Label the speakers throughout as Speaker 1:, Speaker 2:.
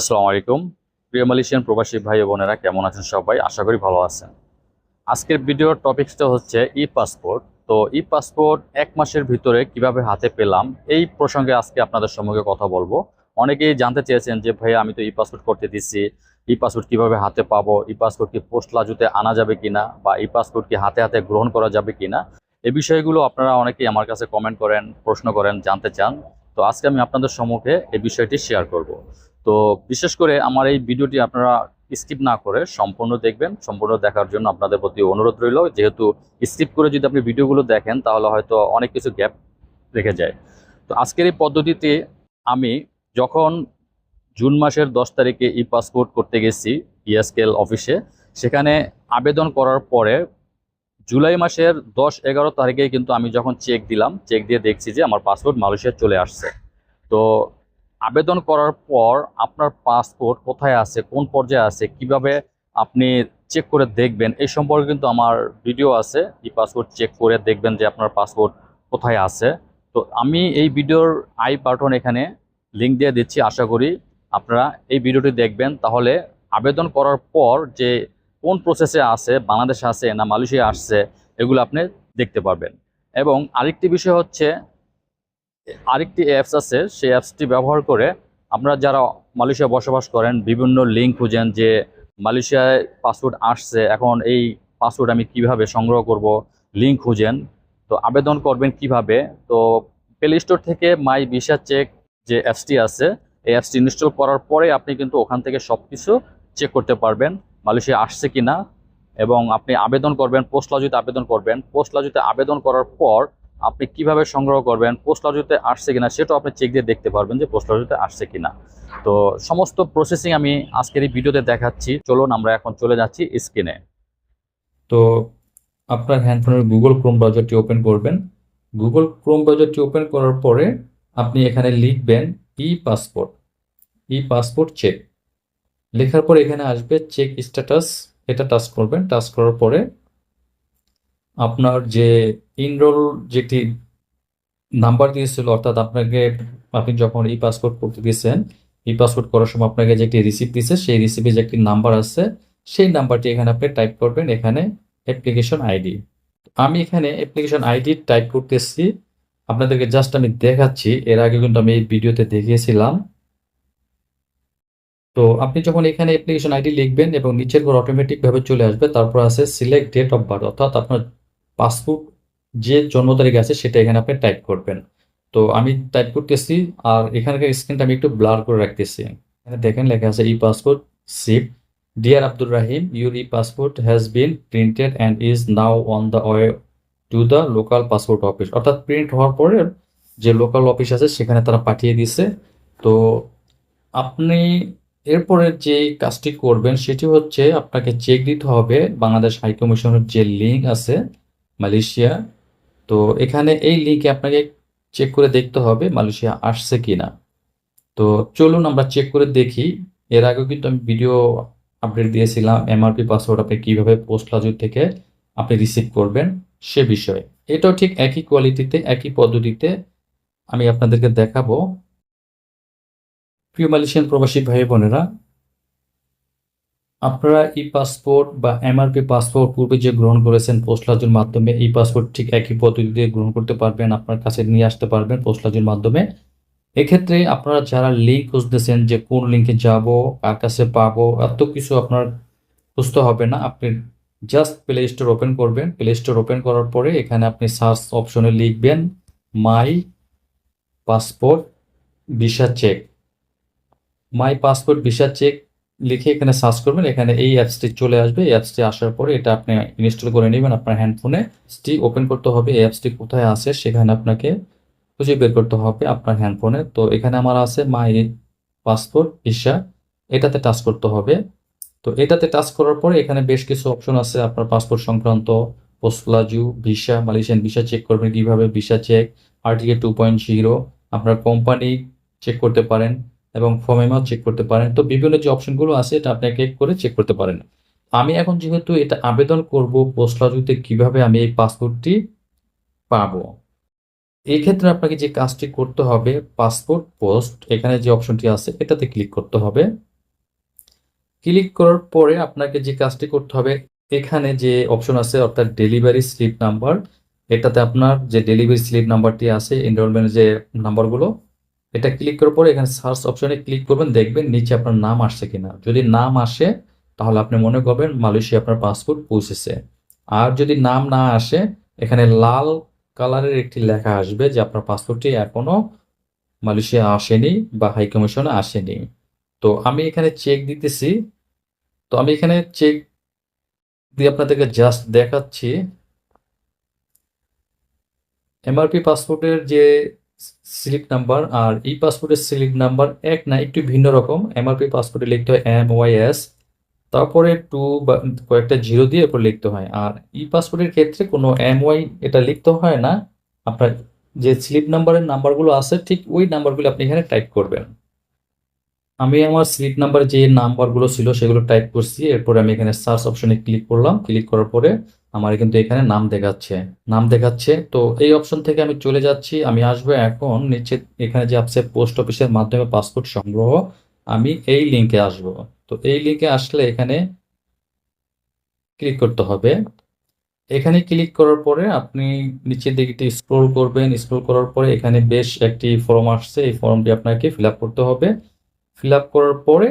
Speaker 1: আসসালামু আলাইকুম। প্রিয় মালয়েশিয়ান প্রবাসী ভাই বোনেরা, কেমন আছেন সবাই? আশা করি ভালো আছেন। আজকের ভিডিওর টপিকসটা হচ্ছে ই পাসপোর্ট তো ই পাসপোর্ট এক মাসের ভিতরে কীভাবে হাতে পেলাম, এই প্রসঙ্গে আজকে আপনাদের সম্মুখে কথা বলব। অনেকেই জানতে চেয়েছেন যে ভাই আমি তো ই পাসপোর্ট করতে দিচ্ছি ই পাসপোর্ট কীভাবে হাতে পাবো? ই পাসপোর্ট কি পোস্ট লাজুতে আনা যাবে কিনা? বা ই পাসপোর্ট কি হাতে হাতে গ্রহণ করা যাবে কিনা? এই বিষয়গুলো আপনারা অনেকেই আমার কাছে কমেন্ট করেন, প্রশ্ন করেন, জানতে চান। তো আজকে আমি আপনাদের সম্মুখে এই বিষয়টি শেয়ার করব। তো বিশেষ করে আমার এই ভিডিওটি আপনারা স্কিপ না করে সম্পূর্ণ দেখবেন, সম্পূর্ণ দেখার জন্য আপনাদের প্রতি অনুরোধ রইল। যেহেতু স্কিপ করে যদি আপনি ভিডিওগুলো দেখেন, তাহলে হয়তো অনেক কিছু গ্যাপ রেখে যায়। তো আজকের এই পদ্ধতিতে আমি যখন জুন মাসের দশ তারিখে ই পাসপোর্ট করতে গেছি ইএসকেএল অফিসে সেখানে আবেদন করার পরে জুলাই মাসের দশ এগারো তারিখে কিন্তু আমি যখন চেক দিলাম চেক দিয়ে দেখছি যে আমার পাসপোর্ট মালয়েশিয়া চলে আসছে। তো আবেদন করার পর আপনার পাসপোর্ট কোথায় আছে, কোন পর্যায়ে আছে, কীভাবে আপনি চেক করে দেখবেন, এই সম্পর্কে কিন্তু আমার ভিডিও আছে। ই পাসপোর্ট চেক করে দেখবেন যে আপনার পাসপোর্ট কোথায় আছে। তো আমি এই ভিডিওর আই বাটন এখানে লিঙ্ক দিয়ে দিচ্ছি, আশা করি আপনারা এই ভিডিওটি দেখবেন। তাহলে আবেদন করার পর যে কোন প্রসেসে আছে, বাংলাদেশে আছে না মালয়েশিয়া আসছে, এগুলো আপনি দেখতে পারবেন। এবং আরেকটি বিষয় হচ্ছে আরেকটি অ্যাপস আছে, সেই অ্যাপসটি ব্যবহার করে আপনারা যারা মালয়েশিয়া বসবাস করেন, বিভিন্ন লিঙ্ক খুঁজেন যে মালয়েশিয়ায় পাসপোর্ট আসছে, এখন এই পাসপোর্ট আমি কীভাবে সংগ্রহ করব লিঙ্ক খুঁজেন। তো আবেদন করবেন কীভাবে? তো প্লে স্টোর থেকে মাই ভিসা চেক যে অ্যাপসটি আছে, এই অ্যাপসটি ইনস্টল করার পরে আপনি কিন্তু ওখান থেকে সব কিছু চেক করতে পারবেন, মালয়েশিয়া আসছে কিনা। এবং আপনি আবেদন করবেন পোস্ট লাজুতে আবেদন করবেন। পোস্ট লাজুতে আবেদন করার পর আপনি কীভাবে সংগ্রহ করবেন পোস্ট লাজুতে আসছে কিনা সেটাও আপনি চেক দিয়ে দেখতে পারবেন যে পোস্ট লাজুতে আসছে কিনা। তো সমস্ত প্রসেসিং আমি আজকের এই ভিডিওতে দেখাচ্ছি। চলুন আমরা এখন চলে যাচ্ছি স্ক্রিনে
Speaker 2: তো আপনার হ্যান্ডফোনের গুগল ক্রোম ব্রাউজারটি ওপেন করবেন। গুগল ক্রোম ব্রাউজারটি ওপেন করার পরে আপনি এখানে লিখবেন e passport e passport check লেখার পর এখানে আসবে চেক স্ট্যাটাস এটা টাচ করবেন। টাচ করার পরে আপনার যে ইনরোল যেটি নাম্বার দিয়েছিল, অর্থাৎ আপনাকে আপনি যখন ই পাসপোর্ট করতে দিয়েছেন ই পাসপোর্ট করার সময় আপনাকে যে একটি রিসিপ্ট দিয়েছে, সেই রিসিপ্টে যে একটি নাম্বার আছে, সেই নাম্বারটি এখানে আপনি টাইপ করবেন এখানে অ্যাপ্লিকেশন আইডি আমি এখানে অ্যাপ্লিকেশন আইডি টাইপ করতেছি। আপনাদেরকে জাস্ট আমি দেখাচ্ছি, এর আগে কিন্তু আমি এই ভিডিওতে দেখিয়েছিলাম। তো আপনি যখন এখানে অ্যাপ্লিকেশন আইডি লিখবেন এবং নিচের পর অটোমেটিকভাবে চলে আসবে, তারপর আছে সিলেক্ট ডেট অফ বার্থ অর্থাৎ আপনার পাসপোর্ট যে জন্ম তারিখ আছে সেটা এখানে আপনি টাইপ করবেন। তো আমি টাইপ করতেছি আর এখানকার স্ক্রিনটা আমি একটু ব্লার করে রাখতেছি। এখানে দেখেন লেখা আছে e passport slip dear Abdur Rahim your e passport has been printed and is now on the way to the local passport office অর্থাৎ প্রিন্ট হওয়ার পরে যে লোকাল অফিস আছে সেখানে তারা পাঠিয়ে দিছে। তো আপনি এরপরে যে কাজটি করবেন সেটি হচ্ছে আপনাকে চেক দিতে হবে বাংলাদেশ হাই কমিশনের যে লিঙ্ক আছে মালয়েশিয়া। তো এখানে এই লিঙ্কে আপনাকে চেক করে দেখতে হবে মালয়েশিয়া আসছে কিনা। তো চলুন আমরা চেক করে দেখি। এর আগেও কিন্তু আমি ভিডিও আপডেট দিয়েছিলাম এমআরপি পাসওয়ার্ড আপনি কীভাবে পোস্ট লাজুর থেকে আপনি রিসিভ করবেন সে বিষয়ে। এটাও ঠিক একই কোয়ালিটিতে একই পদ্ধতিতে আমি আপনাদেরকে দেখাবো। প্রিয় মালয়েশিয়ান প্রবাসী ভাই বোনেরা আপনারা ই পাসপোর্ট বা এমআরপি পাসপোর্ট পূর্বে যে গ্রহণ করেছেন পোস্ট লাজুর মাধ্যমে ই পাসপোর্ট ঠিক একই পদ্ধতিতে গ্রহণ করতে পারবেন, আপনার কাছে নিয়ে আসতে পারবেন পোস্ট লাজুর মাধ্যমে। এক্ষেত্রে আপনারা যারা লিঙ্ক খুঁজতেছেন যে কোন লিঙ্কে যাব, কার কাছে পাবো, এত কিছু আপনার খুঁজতে হবে না। আপনি জাস্ট প্লে স্টোর ওপেন করবেন। প্লে স্টোর ওপেন করার পরে এখানে আপনি সার্চ অপশনে লিখবেন my passport visa check my passport visa check লিখে এখানে সার্চ করবেন, এখানে এই অ্যাপসটি চলে আসবে। এই অ্যাপসটি আসার পরে এটা আপনি ইনস্টল করে নেবেন আপনার হ্যান্ডফোনে অ্যাপসটি ওপেন করতে হবে, এই অ্যাপসটি কোথায় আছে সেখানে আপনাকে খুঁজে বের করতে হবে আপনার হ্যান্ডফোনে তো এখানে আমার আছে মাই পাসপোর্ট ভিসা এটাতে টাচ করতে হবে। তো এটাতে টাচ করার পরে এখানে বেশ কিছু অপশন আছে, আপনার পাসপোর্ট সংক্রান্ত Pos Laju visa Malaysian visa check করবেন কীভাবে visa check RTK two point zero আপনার কোম্পানি চেক করতে পারেন। এবং ফর্মেমাও চেক করতে পারেন। তো বিভিন্ন যে অপশনগুলো আছে, এটা আপনি এক করে চেক করতে পারেন। আমি এখন যেহেতু এটা আবেদন করব পোস্টলাজুতে কীভাবে আমি এই পাসপোর্টটি পাবো? এই ক্ষেত্রে আপনাকে যে কাজটি করতে হবে পাসপোর্ট পোস্ট এখানে যে অপশনটি আছে, এটাতে ক্লিক করতে হবে। ক্লিক করার পরে আপনাকে যে কাজটি করতে হবে, এখানে যে অপশন আছে, অর্থাৎ ডেলিভারি স্লিপ নাম্বার এটাতে আপনার যে ডেলিভারি স্লিপ নাম্বারটি আছে এনরোলমেন্টের যে নাম্বারগুলো এটা ক্লিক করার পরে এখানে সার্চ অপশনে ক্লিক করবেন, দেখবেন নিচে আপনার নাম আসছে কিনা। যদি নাম আসে, তাহলে আপনি মনে করবেন মালয়েশিয়া আপনার পাসপোর্ট পৌঁছেছে। আর যদি নাম না আসে, এখানে লাল কালারের একটি লেখা আসবে যে আপনার পাসপোর্টটি এখনও মালয়েশিয়া আসেনি বা হাই কমিশনে আসেনি। তো আমি এখানে চেক দিতেছি। তো আমি এখানে চেক দিয়ে আপনাদেরকে জাস্ট দেখাচ্ছি। এমআরপি পাসপোর্টের যে স্লিপ নাম্বার আর ই পাসপোর্টের স্লিপ নাম্বার এক না, একটু ভিন্ন রকম। এমআরপি পাসপোর্টে লিখতে হয় এম ওয়াই এস তারপরে টু বা কয়েকটা জিরো দিয়ে এরপর লিখতে হয়। আর ই পাসপোর্টের ক্ষেত্রে কোনো এম ওয়াই এটা লিখতে হয় না। আপনার যে স্লিপ নাম্বারের নাম্বারগুলো আছে, ঠিক ওই নাম্বারগুলো আপনি এখানে টাইপ করবেন। আমি আমার স্লিপ নাম্বার যে নাম্বারগুলো ছিল, সেগুলো টাইপ করছি। এরপরে আমি এখানে সার্চ অপশনে ক্লিক করলাম। ক্লিক করার পরে আমার কিন্তু এখানে নাম দেখাচ্ছে। নাম দেখাচ্ছে, তো এই অপশন থেকে আমি চলে যাচ্ছি। আমি আসব এখন নিচে এখানে যে আছে পোস্ট অফিসের মাধ্যমে পাসপোর্ট সংগ্রহ, আমি এই লিঙ্কে আসব। তো এই লিঙ্কে আসলে এখানে ক্লিক করতে হবে। এখানে ক্লিক করার পরে আপনি নিচের দিকে স্ক্রোল করবেন। স্ক্রোল করার পরে এখানে বেশ একটি ফর্ম আসছে। এই ফর্মটি আপনাকে ফিল করতে হবে। ফিল করার পরে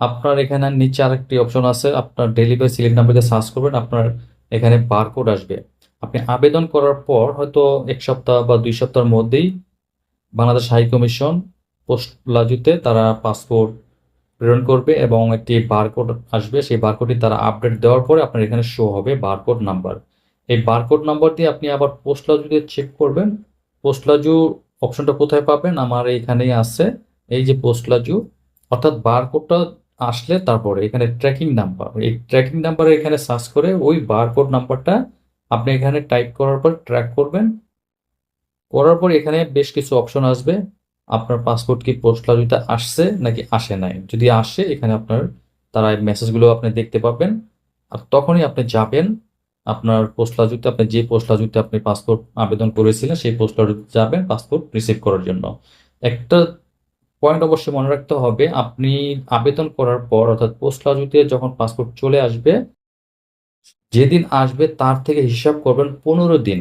Speaker 2: আপনার এখানে নিচে আরেকটি অপশন আছে। আপনার ডেলিভারি স্লিপ নাম্বারে সার্চ করবেন। আপনার এখানে বারকোড আসবে। আপনি আবেদন করার পর হয়তো এক সপ্তাহ বা দুই সপ্তাহের মধ্যেই বাংলাদেশ হাই কমিশন পোস্ট লাজুতে তারা পাসপোর্ট প্রেরণ করবে এবং একটি বারকোড আসবে। সেই বারকোডটি তারা আপডেট দেওয়ার পরে আপনার এখানে শো হবে বারকোড নাম্বার এই বারকোড নাম্বার দিয়ে আপনি আবার পোস্ট লাজুতে চেক করবেন। পোস্ট লাজু অপশনটা কোথায় পাবেন? আমার এইখানেই আছে। এই যে পোস্ট লাজু, অর্থাৎ বারকোডটা আসলে তারপরে এখানে ট্র্যাকিং নাম্বার এই ট্র্যাকিং নাম্বারে এখানে সার্চ করে ওই বারকোড নাম্বারটা আপনি এখানে টাইপ করার পর ট্র্যাক করবেন। করার পর এখানে বেশ কিছু অপশন আসবে। আপনার পাসপোর্ট কি পোস্ট লাজুতে আসছে নাকি আসে নাই? যদি আসে, এখানে আপনার, তারা এই মেসেজগুলো আপনি দেখতে পাবেন। আর তখনই আপনি যাবেন, আপনার পোস্ট লাজুতে আপনি যে পোস্ট লাজুতে আপনি পাসপোর্ট আবেদন করেছিলেন, সেই পোস্ট লাজুতে যাবেন পাসপোর্ট রিসিভ করার জন্য। একটা পয়েন্ট অবশ্যই মনে রাখতে হবে, আপনি আবেদন করার পর, অর্থাৎ পোস্ট লাজুতে যখন পাসপোর্ট চলে আসবে, যেদিন আসবে তার থেকে হিসাব করবেন পনেরো দিন।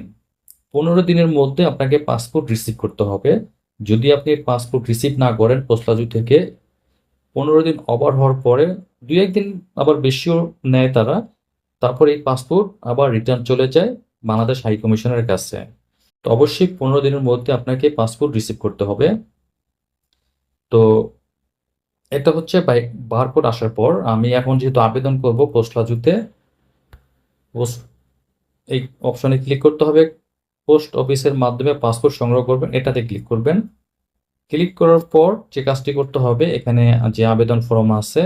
Speaker 2: পনেরো দিনের মধ্যে আপনাকে পাসপোর্ট রিসিভ করতে হবে। যদি আপনি পাসপোর্ট রিসিভ না করেন পোস্টলাজু থেকে, পনেরো দিন ওভার হওয়ার পরে দুই একদিন আবার বেশিও নেয় তারা, তারপর এই পাসপোর্ট আবার রিটার্ন চলে যায় বাংলাদেশ হাই কমিশনের কাছে। তো অবশ্যই পনেরো দিনের মধ্যে আপনাকে পাসপোর্ট রিসিভ করতে হবে। তো এটা হচ্ছে বারকোড আসার পর আমি এখন যেহেতু আবেদন করব পোস্টলাজুতে পোস্ট এই অপশনে ক্লিক করতে হবে পোস্ট অফিসের মাধ্যমে পাসপোর্ট সংগ্রহ করবেন, এটাতে ক্লিক করবেন। ক্লিক করার পর যে কাজটি করতে হবে, এখানে যে আবেদন ফর্ম আছে,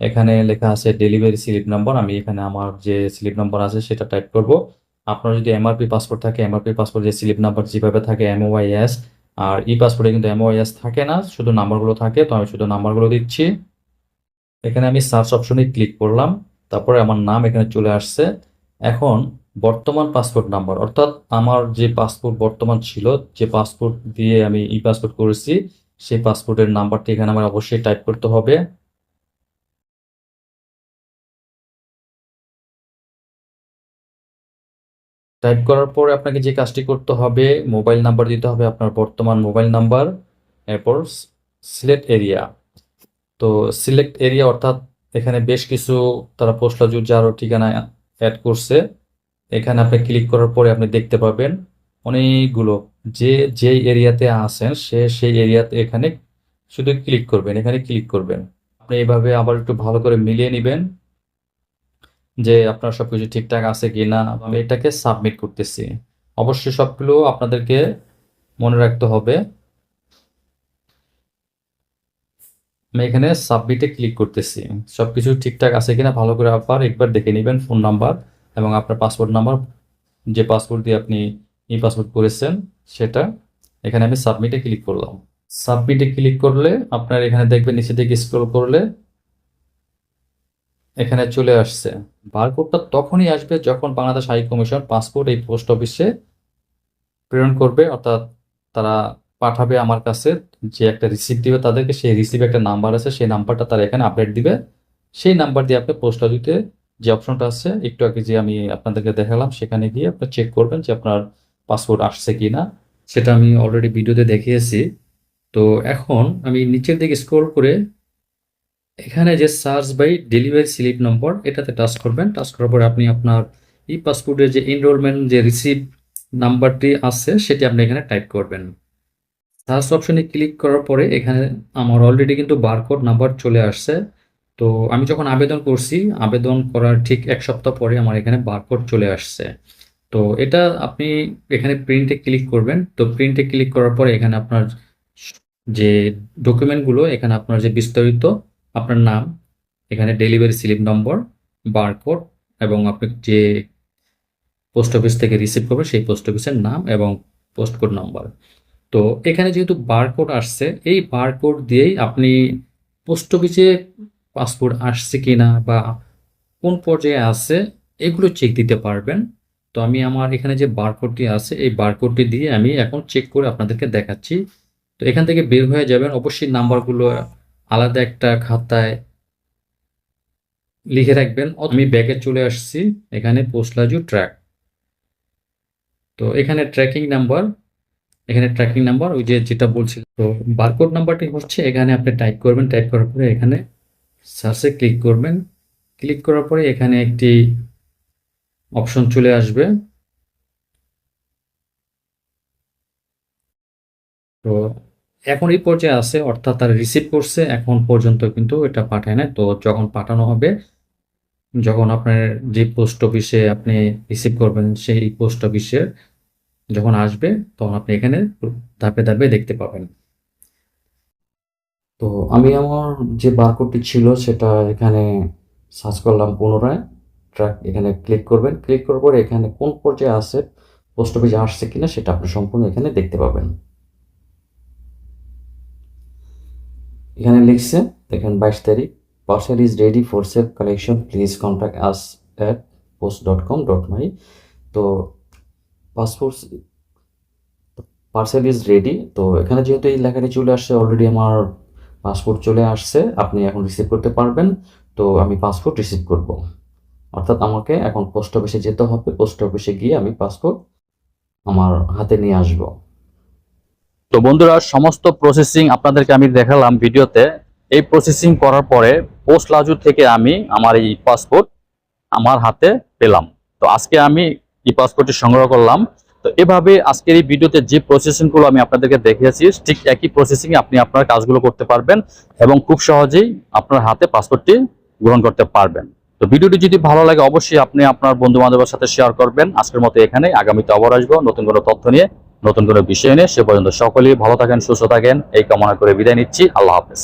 Speaker 2: এখানে লেখা আছে ডেলিভারি স্লিপ নাম্বার আমি এখানে আমার যে স্লিপ নাম্বার আছে সেটা টাইপ করব। আপনার যদি এমআরপি পাসপোর্ট থাকে এমআরপি পাসপোর্ট যে স্লিপ নাম্বার যেভাবে থাকে এমওআইএস আর ই পাসপোর্টে কিন্তু এমওআইএস থাকে না, শুধু নাম্বারগুলো থাকে, তো আমি শুধু নাম্বারগুলো দিচ্ছি। এখানে আমি সার্চ অপশনে ক্লিক করলাম, তারপরে আমার নাম এখানে চলে আসছে। এখন বর্তমান পাসপোর্ট নাম্বার অর্থাৎ আমার যে পাসপোর্ট বর্তমান ছিল, যে পাসপোর্ট দিয়ে আমি ই পাসপোর্ট করেছি, সেই পাসপোর্টের নাম্বারটি এখানে আমার অবশ্যই টাইপ করতে হবে। টাইপ করার পরে আপনাকে যে কাজটি করতে হবে, মোবাইল নাম্বার দিতে হবে আপনার বর্তমান মোবাইল নাম্বার, এরপর সিলেক্ট এরিয়া। তো সিলেক্ট এরিয়া অর্থাৎ এখানে বেশ কিছু তারা পোস্টাল আরও ঠিকানা অ্যাড করছে, এখানে আপনি ক্লিক করার পরে আপনি দেখতে পাবেন অনেকগুলো। যে, যেই এরিয়াতে আছেন, সে সেই এরিয়াতে এখানে শুধু ক্লিক করবেন, এখানে ক্লিক করবেন। আপনি এইভাবে আবার একটু ভালো করে মিলিয়ে নেবেন। যে আপনার সবকিছু ঠিকঠাক আছে কি না আমি এটাকে সাবমিট করতেছি। অবশ্যই সবগুলো আপনাদেরকে মনে রাখতে হবে। আমি এখানে সাবমিটে ক্লিক করতেছি। সব কিছু ঠিকঠাক আছে কিনা ভালো করে আবার একবার দেখে নেবেন ফোন নাম্বার এবং আপনার পাসপোর্ট নাম্বার যে পাসপোর্ট দিয়ে আপনি ই পাসপোর্ট করেছেন, সেটা। এখানে আমি সাবমিটে ক্লিক করলাম। সাবমিটে ক্লিক করলে আপনার এখানে দেখবেন নিচে দিকে স্ক্রল করলে এখানে চলে আসছে। বারকোডটা তখনই আসবে যখন বাংলাদেশ হাই কমিশন পাসপোর্ট এই পোস্ট অফিসে প্রেরণ করবে, অর্থাৎ তারা পাঠাবে আমার কাছে যে একটা রিসিপ্ট দিবে তাদেরকে, সেই রিসিপ্ট একটা নাম্বার আছে, সেই নাম্বারটা তারা এখানে আপডেট দিবে। সেই নাম্বার দিয়ে আপনি পোস্ট অফিসে যে অপশনটা আছে, একটু আগে যে আমি আপনাদেরকে দেখালাম, সেখানে গিয়ে আপনি চেক করবেন যে আপনার পাসপোর্ট আসছে কি না সেটা আমি অলরেডি ভিডিওতে দেখিয়েছি। তো এখন আমি নিচের দিকে স্ক্রল করে এখানে যে search by delivery slip number এটাতে টাচ করবেন। টাচ করার পরে আপনি আপনার ই পাসপোর্টের যে এনরোলমেন্ট যে রিসিভ নাম্বারটি আছে, সেটি আপনি এখানে টাইপ করবেন। সার্চ অপশনে ক্লিক করার পরে এখানে আমার অলরেডি কিন্তু বারকোড নাম্বার চলে আসছে। তো আমি যখন আবেদন করছি, আবেদন করার ঠিক এক সপ্তাহ পরে আমার এখানে বারকোড চলে আসছে। তো এটা আপনি এখানে প্রিন্টে ক্লিক করবেন। তো প্রিন্টে ক্লিক করার পরে এখানে আপনার যে ডকুমেন্টগুলো এখানে আপনার যে বিস্তারিত আপনার নাম, এখানে ডেলিভারি স্লিপ নম্বর বারকোড এবং আপনি যে পোস্ট অফিস থেকে রিসিভ করবেন সেই পোস্ট অফিসের নাম এবং পোস্ট কোড নাম্বার তো এখানে যেহেতু বারকোড আসছে, এই বারকোড দিয়েই আপনি পোস্ট অফিসে পাসপোর্ট আসছে কিনা বা কোন পর্যায়ে আছে, এগুলো চেক দিতে পারবেন। তো আমি আমার এখানে যে বারকোডটি আছে, এই বারকোডটি দিয়ে আমি এখন চেক করে আপনাদেরকে দেখাচ্ছি। তো এখান থেকে বের হয়ে যাবেন। অবশ্যই নাম্বারগুলো আলাদা একটা খাতায় লিখে রাখবেন। আমি ব্যাগে চলে আসছি। এখানে পোস্টলাজু ট্র্যাক। তো এখানে ট্র্যাকিং নাম্বার এখানে ট্র্যাকিং নাম্বার ওই যে যেটা বলছিল তো বারকোড নাম্বারটি হচ্ছে এখানে আপনি টাইপ করবেন টাইপ করার পরে এখানে সার্চে ক্লিক করবেন। ক্লিক করার পরে এখানে একটি অপশন চলে আসবে। তো এখন এই পর্যায়ে আছে, অর্থাৎ তারা রিসিভ করছে, এখন পর্যন্ত কিন্তু এটা পাঠায় না তো যখন পাঠানো হবে, যখন আপনার যে পোস্ট অফিসে আপনি রিসিভ করবেন, সেই পোস্ট অফিসের যখন আসবে, তখন আপনি এখানে ধাপে ধাপে দেখতে পাবেন। তো আমি আমার যে বারকোডটি ছিল, সেটা এখানে সার্চ করলাম পুনরায়। ট্র্যাক এখানে ক্লিক করবেন। ক্লিক করার পরে এখানে কোন পর্যায়ে আছে পোস্ট অফিসে আসছে কিনা, সেটা আপনি সম্পূর্ণ এখানে দেখতে পাবেন। এখানে লিখছে, দেখেন বাইশ তারিখ parcel is ready for self collection please contact us at Pos dot com dot my তো পাসপোর্ট পার্সেল ইজ রেডি তো এখানে যেহেতু এই লেখাটি চলে আসছে অলরেডি আমার পাসপোর্ট চলে আসছে, আপনি এখন রিসিভ করতে পারবেন, তো আমি পাসপোর্ট রিসিভ করব। অর্থাৎ আমাকে এখন পোস্ট অফিসে যেতে হবে পোস্ট অফিসে গিয়ে আমি পাসপোর্ট আমার হাতে নিয়ে আসব।
Speaker 1: তো বন্ধুরা, সমস্ত প্রসেসিং আপনাদেরকে আমি দেখালাম ভিডিওতে। এই প্রসেসিং করার পরে পোস্ট লাজু থেকে আমি আমার এই পাসপোর্ট আমার হাতে পেলাম। তো আজকে আমি এই পাসপোর্টটি সংগ্রহ করলাম। তো এভাবে আজকের এই ভিডিওতে যে প্রসেসিংগুলো আমি আপনাদেরকে দেখিয়েছি, ঠিক একই প্রসেসিং আপনি আপনার কাজগুলো করতে পারবেন এবং খুব সহজেই আপনার হাতে পাসপোর্টটি গ্রহণ করতে পারবেন। তো ভিডিওটি যদি ভালো লাগে, অবশ্যই আপনি আপনার বন্ধু বান্ধবের সাথে শেয়ার করবেন। আজকের মতো এখানে আগামীতে আবার আসব নতুন কোনো তথ্য নিয়ে। নতুন কোনো বিষয় নিয়ে সে পর্যন্ত সকলেই ভালো থাকেন, সুস্থ থাকেন। এই কামনা করে বিদায় নিচ্ছি। আল্লাহ হাফেজ।